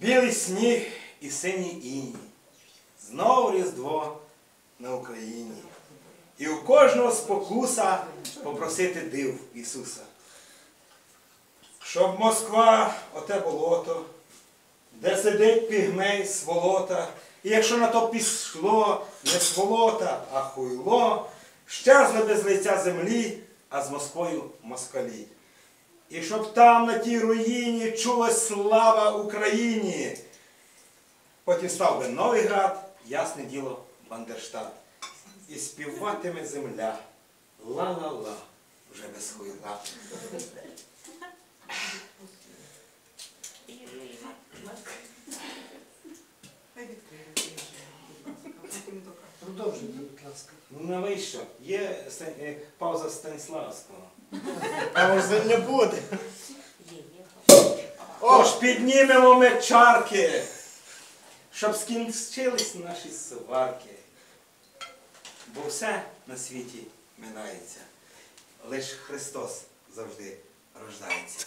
Білий сніг і синій іні. Знов Різдво на Україні. І у кожного спокуса попросити див Ісуса. Щоб Москва, оте болото, де сидить пігмей сволота, і якщо на то пішло не сволота, а хуйло, щезли без лиця землі, а з Москвою москалі. І щоб там на тій руїні чулась слава Україні. Потім став би Новий град, ясне діло, Бандерштат. І співатиме земля. Ла-ла-ла, вже без хуйла. Продовжуйте, будь ласка. Ну навіщо? Є е, пауза Станіславського. А може не буде. Ож піднімемо ми чарки, щоб скінчились наші сварки. Бо все на світі минається. Лиш Христос завжди рождається.